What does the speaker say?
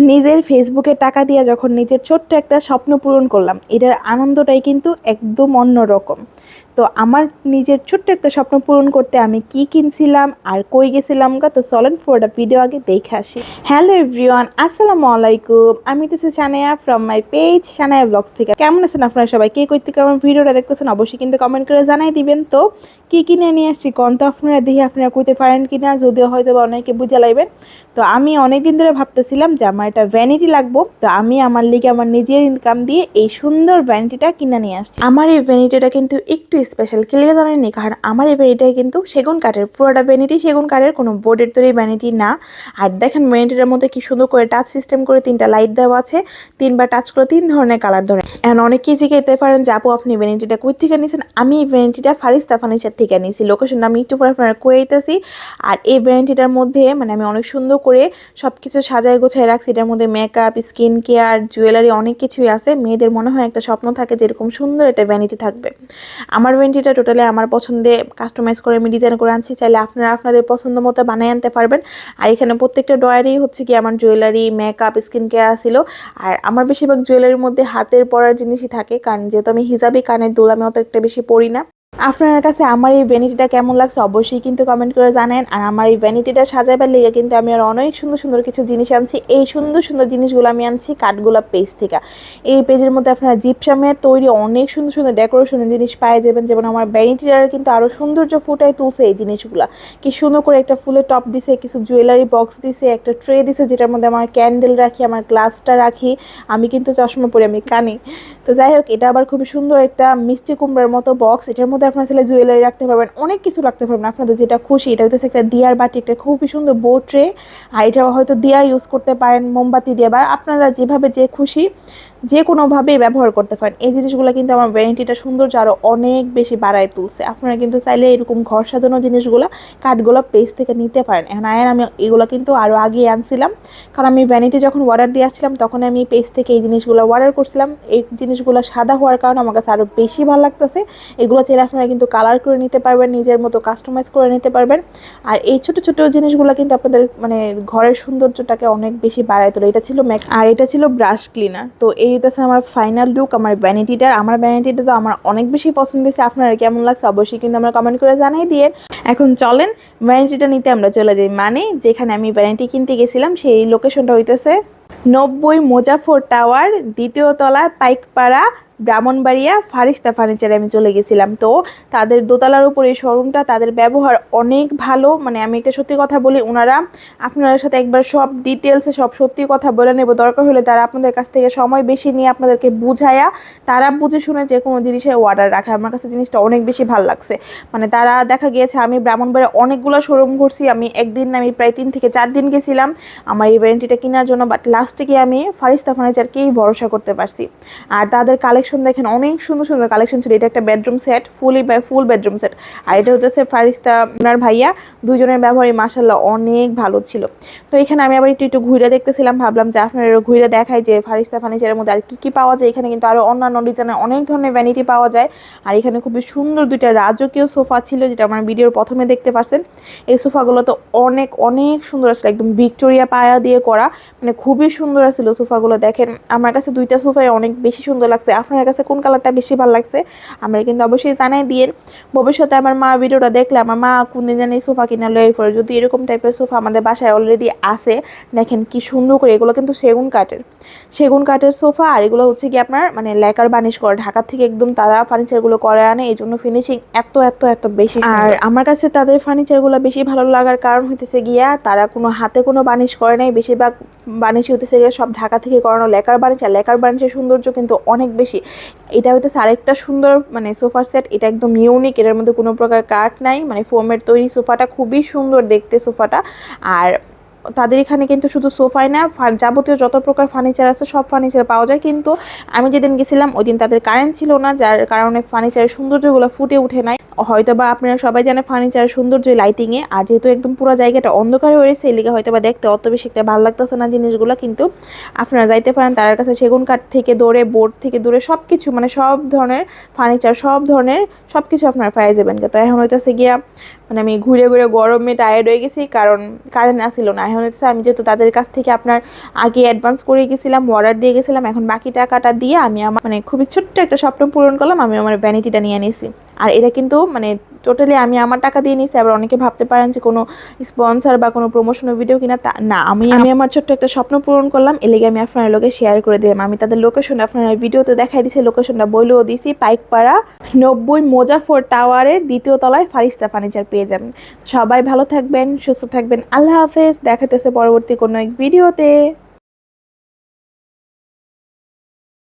নিজের ফেসবুকে টাকা দিয়ে যখন নিজের ছোট্ট একটা স্বপ্ন পূরণ করলাম, এটার আনন্দটাই কিন্তু একদম অন্যরকম। তো আমার নিজের ছোট্ট একটা স্বপ্ন পূরণ করতে আমি কি কিনছিলাম, আর কই গেছিলাম গা? তো চলেন ফোরটা ভিডিও আগে দেখে আসি। হ্যালো এভরিওয়ান আসসালামু আলাইকুম। আমি তো Sanaya from my page Sanaya blogs থেকে। কেমন আছেন আপনারা সবাই? কে থেকে আমার ভিডিওটা দেখতেছেন অবশ্যই কিন্তু কমেন্ট করে জানাই দিবেন। তো কি কিনে নিয়ে আসছি কোন তো আপনারা দেখে আপনারা কইতে পারেন কি না যদিও হয়তো বা অনেকে বুঝে লাইবেন। তো আমি অনেক দিন ধরে ভাবতেছিলাম যে আমার এটা ভ্যানিটি লাগবো। তো আমি আমার লিগে আমার নিজের ইনকাম দিয়ে এই সুন্দর ভ্যানিটিটা কিনে নিয়ে আসছি। আমার এই ভ্যানিটিটা কিন্তু একটু স্পেশাল ক্লিয়ার জানেননি কারণ আমার এই ভ্যানিটিটা কিন্তু সেগুন কাঠের, পুরোটা ভ্যানিটি সেগুন কাঠের, কোনো বোর্ডের তৈরি ভ্যানিটি না। আর দেখেন ভ্যানিটিটার মধ্যে কি সুন্দর করে টাচ সিস্টেম করে তিনটা লাইট দেওয়া আছে, তিনবার টাচ করে তিন ধরনের কালার ধরে। এখন অনেক কিছু খেতে পারেন যে আপু, আপনি ভ্যানিটিটা কই থেকে নিয়েছেন আমি এই ভ্যানিটিটা ফারিস্তা ফার্নিচার থেকে নিয়েছি লোকেশনটা আমি একটু পরে আপনার কইতেছি আর এই ভ্যানিটিটার মধ্যে মানে আমি অনেক সুন্দর করে সব কিছু সাজায় গোছায় রাখছি। এটার মধ্যে মেকআপ স্কিন কেয়ার জুয়েলারি অনেক কিছুই আছে। মেয়েদের মনে হয় একটা স্বপ্ন থাকে যে এরকম সুন্দর একটা ভ্যানিটি থাকবে। আমার ভ্যানিটিটা টোটালি আমার পছন্দে কাস্টমাইজ করে আমি ডিজাইন করে আনছি। চাইলে আপনারা আপনাদের পছন্দ মতো বানিয়ে আনতে পারবেন। আর এখানে প্রত্যেকটা ডয়ারি হচ্ছে কি আমার জুয়েলারি মেকআপ স্কিন কেয়ার ছিল। আর আমার বেশিরভাগ জুয়েলারির মধ্যে হাতের পরার জিনিসই থাকে। কারণ যেহেতু আমি হিজাবি কানের দুল, আমি অত একটা বেশি পড়ি না। আপনার কাছে আমার এই ভ্যানিটিটা কেমন লাগছে অবশ্যই কিন্তু কমেন্ট করে জানেন। আর আমার এই ভ্যানিটিটা সাজাবার লেগে কিন্তু আমি আর অনেক সুন্দর সুন্দর কিছু জিনিস আনছি। এই সুন্দর সুন্দর জিনিসগুলো আমি আনছি কাঠগোলাপ পেজ থেকে। এই পেজের মধ্যে আপনারা জিপসামের তৈরি অনেক সুন্দর সুন্দর ডেকোরেশনের জিনিস পাই যাবেন। যেমন আমার ভ্যানিটিটার কিন্তু আরও সৌন্দর্য ফুটায় তুলছে এই জিনিসগুলো। কি সুন্দর করে একটা ফুলের টপ দিছে, কিছু জুয়েলারি বক্স দিছে, একটা ট্রে দিছে, যেটার মধ্যে আমার ক্যান্ডেল রাখি, আমার গ্লাসটা রাখি। আমি কিন্তু চশমা পরে আমি কানি। তো যাই হোক, এটা আবার খুবই সুন্দর একটা মিষ্টি কুমড়ার মতো বক্স এটার মধ্যে আপনার ছেলে জুয়েলারি রাখতে পারবেন, অনেক কিছু রাখতে পারবেন। আপনাদের যেটা খুশি, এটা হচ্ছে একটা দিয়ার বাটি, একটা খুবই সুন্দর বো ট্রে আর এটা হয়তো দিয়া ইউজ করতে পারেন মোমবাতি দিয়ে, বা আপনারা যেভাবে যে খুশি যে কোনোভাবেই ব্যবহার করতে পারেন। এই জিনিসগুলো কিন্তু আমার ভ্যানিটিটা সৌন্দর্য আরও অনেক বেশি বাড়ায় তুলছে। আপনারা কিন্তু চাইলে এরকম ঘর সাজানো জিনিসগুলো কাঠগুলো পেজ থেকে নিতে পারেন। এখন আয়ের আমি এগুলো কিন্তু আরও আগে আনছিলাম। কারণ আমি ভ্যানিটি যখন অর্ডার দিয়ে আসছিলাম, তখন আমি পেজ থেকে এই জিনিসগুলো অর্ডার করছিলাম। এই জিনিসগুলো সাদা হওয়ার কারণে আমার কাছে আরও বেশি ভালো লাগতেছে। এগুলো চাইলে আপনারা কিন্তু কালার করে নিতে পারবেন, নিজের মতো কাস্টমাইজ করে নিতে পারবেন। আর এই ছোট ছোট জিনিসগুলো কিন্তু আপনাদের মানে ঘরের সৌন্দর্যটাকে অনেক বেশি বাড়ায় তোলে। এটা ছিল ম্যাক আর এটা ছিল ব্রাশ ক্লিনার তো এই হচ্ছে আমার ফাইনাল লুক আমার ভ্যানিটিটার আমার ভ্যানিটিটা তো আমার অনেক বেশি পছন্দ হয়েছে। আপনারা কেমন লাগছে অবশ্যই কিন্তু আমরা কমেন্ট করে জানাই দিয়ে। এখন চলেন ভ্যানিটিটা নিতে আমরা চলে যাই। মানে যেখানে আমি ভ্যানিটি কিনতে গেছিলাম, সেই লোকেশনটা হইতেছে নব্বই মোজাফর টাওয়ার, দ্বিতীয় তলায় পাইকপাড়া ব্রাহ্মণবাড়িয়া ফারিস্তা ফার্নিচারে আমি চলে গেছিলাম। তো তাদের দোতলার উপর এই শোরুমটা তাদের ব্যবহার অনেক ভালো। মানে আমি একটা সত্যি কথা বলি ওনারা আপনাদের সাথে একবার সব ডিটেলসে সব সত্যি কথা বলে নেব। দরকার হলে তারা আপনাদের কাছ থেকে সময় বেশি নিয়ে আপনাদেরকে বুঝায়া, তারা বুঝে শুনে যে কোনো জিনিসের অর্ডার রাখে। আমার কাছে জিনিসটা অনেক বেশি ভালো লাগছে। মানে তারা দেখা গিয়েছে, আমি ব্রাহ্মণবাড়িয়া অনেকগুলো শোরুম ঘুরছি। আমি একদিন আমি প্রায় তিন থেকে চার দিন গেছিলাম। আমার এই ভ্যারেন্টিটা কেনার জন্য বাট লাস্টে গিয়ে আমি ফারিস্তা ফার্নিচারকেই ভরসা করতে পারছি। আর তাদের কালেকশন কালেকশন দেখেন, অনেক সুন্দর সুন্দর কালেকশন ছিল। এটা একটা bedroom set fully full bedroom set আর এটা হচ্ছে ফারিস্তা আপনার ভাইয়া দুজনের ব্যবহারই মাসাল্লাহ অনেক ভালো ছিল। তো এখানে আমি আবার একটু একটু ঘুরে দেখতেছিলাম, ভাবলাম যে আপনার ঘুরে দেখায় যে ফারিস্তা ফার্নিচারের মধ্যে আর কী কী পাওয়া যায়। এখানে কিন্তু আরও অন্যান্য ডিজাইনের অনেক ধরনের ভ্যানিটি পাওয়া যায়। আর এখানে খুবই সুন্দর দুইটা রাজকীয় সোফা ছিল, যেটা আমার ভিডিওর প্রথমে দেখতে পাচ্ছেন এই সোফাগুলো তো অনেক অনেক সুন্দর আসলে একদম ভিক্টোরিয়া পায়া দিয়ে করা। মানে খুবই সুন্দর ছিল সোফাগুলো, দেখেন। আমার কাছে দুইটা সোফাই অনেক বেশি সুন্দর লাগছে। আপনার আপনার কাছে কোন কালারটা বেশি ভালো লাগছে আমরা কিন্তু অবশ্যই জানাই দিয়ে ভবিষ্যতে আমার মা ভিডিওটা দেখলে আমার মা কোন দিন জানি সোফা কিনা লয়ে পড়ে। যদি এরকম টাইপের সোফা আমাদের বাসায় অলরেডি আছে, দেখেন কি সুন্দর করে, এগুলো কিন্তু সেগুন কাঠের। সেগুন কাঠের সোফা আর এগুলো হচ্ছে কি আপনার মানে লেকার বানিশ করে। ঢাকা থেকে একদম তারা ফার্নিচারগুলো করে আনে এই জন্য ফিনিশিং এত এত এত বেশি আর আমার কাছে তাদের ফার্নিচারগুলো বেশি ভালো লাগার কারণ হইতেছে গিয়া, তারা কোনো হাতে কোনো বানিশ করে নাই। বেশিরভাগ বানিশ হইতেছে গিয়ে সব ঢাকা থেকে করানো লেকার বানিশ। আর লেকার বানিশের সৌন্দর্য কিন্তু অনেক বেশি। এটা হইতেছে আরেকটা সুন্দর মানে সোফার সেট এটা একদম ইউনিক এটার মধ্যে কোনো প্রকার কাঠ নাই মানে ফোমের তৈরি সোফাটা খুবই সুন্দর দেখতে সোফাটা আর তাদের এখানে কিন্তু শুধু সোফাই না যাবতীয় যত প্রকার ফার্নিচার আছে, সব ফার্নিচার পাওয়া যায়। কিন্তু আমি যেদিন গেছিলাম, ওই দিন তাদের কারেন্ট ছিল না, যার কারণে ফার্নিচারের সৌন্দর্যগুলো ফুটে উঠে নাই। হয়তো বা আপনারা সবাই জানে ফার্নিচারের সৌন্দর্য লাইটিংয়ে আর যেহেতু একদম পুরো জায়গাটা অন্ধকার হয়ে রয়েছে এলিগে হয়তো বা দেখতে অত বেশি একটা ভালো লাগতেছে না জিনিসগুলো। কিন্তু আপনারা যাইতে পারেন, তার কাছে সেগুন কাঠ থেকে দৌড়ে বোর্ড থেকে দৌড়ে সব কিছু মানে সব ধরনের ফার্নিচার সব ধরনের সব কিছু আপনারা পাই যাবেন। তো এখন হইতেছে গিয়া মানে আমি ঘুরে ঘুরে গরমে টায়ার্ড হয়ে গেছি, কারণ কারেন্ট আসছিল না। এখন হচ্ছে আমি যেহেতু তাদের কাছ থেকে আপনার আগে অ্যাডভান্স করে গেছিলাম অর্ডার দিয়ে গেছিলাম, এখন বাকি টাকাটা দিয়ে আমি আমার মানে খুবই ছোট্ট একটা স্বপ্ন পূরণ করলাম, আমি আমার ভ্যানিটিটা নিয়ে নিয়েছি আর এটা কিন্তু মানে টোটালি আমি আমার টাকা দিয়ে নিছি আবার অনেকে ভাবতে পারেন যে কোনো স্পন্সর বা কোনো প্রমোশনাল ভিডিও কিনা তা না আমি আমি আমার ছোট্ট একটা স্বপ্ন পূরণ করলাম এর লেগে আমি আপনার লোকে শেয়ার করে দিলাম। আমি তাদের লোকেশন আপনার ভিডিওতে দেখাই দিছি লোকেশনটা বলেও দিছি পাইকপাড়া নব্বই মোজাফর টাওয়ারের দ্বিতীয় তলায় ফারিস্তা ফার্নিচার পেয়ে যাবেন। সবাই ভালো থাকবেন সুস্থ থাকবেন আল্লাহ হাফেজ দেখাতেছে পরবর্তী কোনো এক ভিডিওতে